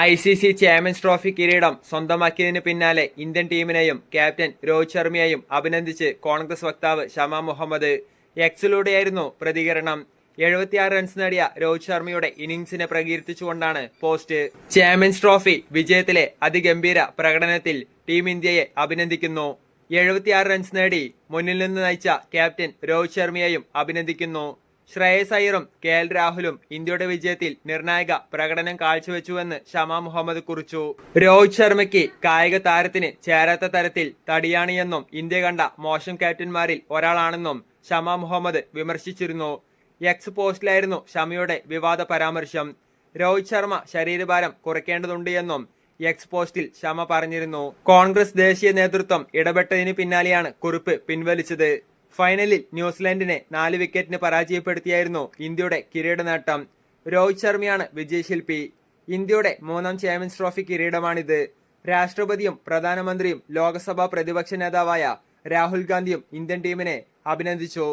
I C C champions trophy കിരീടം സ്വന്തമാക്കിയതിന് പിന്നാലെ ഇന്ത്യൻ ടീമിനെയും ക്യാപ്റ്റൻ രോഹിത് ശർമ്മയെയും അഭിനന്ദിച്ച് കോൺഗ്രസ് വക്താവ് ഷമ മുഹമ്മദ്. എക്സിലൂടെയായിരുന്നു പ്രതികരണം. എഴുപത്തിയാറ് റൺസ് നേടിയ രോഹിത് ശർമ്മയുടെ ഇന്നിംഗ്സിനെ പ്രകീർത്തിച്ചുകൊണ്ടാണ് പോസ്റ്റ്. ചാമ്പ്യൻസ് ട്രോഫി വിജയത്തിലെ അതിഗംഭീര പ്രകടനത്തിൽ ടീം ഇന്ത്യയെ അഭിനന്ദിക്കുന്നു. എഴുപത്തിയാറ് റൺസ് നേടി മുന്നിൽ നിന്ന് നയിച്ച ക്യാപ്റ്റൻ രോഹിത് ശർമ്മയെയും അഭിനന്ദിക്കുന്നു. ശ്രേയസ് അയ്യറും കെ എൽ രാഹുലും ഇന്ത്യയുടെ വിജയത്തിൽ നിർണായക പ്രകടനം കാഴ്ചവെച്ചുവെന്ന് ഷമ മുഹമ്മദ് കുറിച്ചു. രോഹിത് ശർമ്മയ്ക്ക് കായിക താരത്തിന് ചേരാത്ത തരത്തിൽ തടിയാണിയെന്നും ഇന്ത്യ കണ്ട മോശം ക്യാപ്റ്റന്മാരിൽ ഒരാളാണെന്നും ഷമ മുഹമ്മദ് വിമർശിച്ചിരുന്നു. എക്സ് പോസ്റ്റിലായിരുന്നു ഷമയുടെ വിവാദ പരാമർശം. രോഹിത് ശർമ്മ ശരീരഭാരം കുറയ്ക്കേണ്ടതുണ്ട് എന്നും എക്സ് പോസ്റ്റിൽ ഷമ പറഞ്ഞിരുന്നു. കോൺഗ്രസ് ദേശീയ നേതൃത്വം ഇടപെട്ടതിന് പിന്നാലെയാണ് കുറിപ്പ് പിൻവലിച്ചത്. ഫൈനലിൽ ന്യൂസിലാൻഡിനെ നാല് വിക്കറ്റിന് പരാജയപ്പെടുത്തിയായിരുന്നു ഇന്ത്യയുടെ കിരീട നേട്ടം രോഹിത് ശർമ്മയാണ് വിജയശില്പി. ഇന്ത്യയുടെ മൂന്നാം ചാമ്പ്യൻസ് ട്രോഫി കിരീടമാണിത്. രാഷ്ട്രപതിയും പ്രധാനമന്ത്രിയും ലോക്സഭാ പ്രതിപക്ഷ നേതാവായ രാഹുൽ ഗാന്ധിയും ഇന്ത്യൻ ടീമിനെ അഭിനന്ദിച്ചു.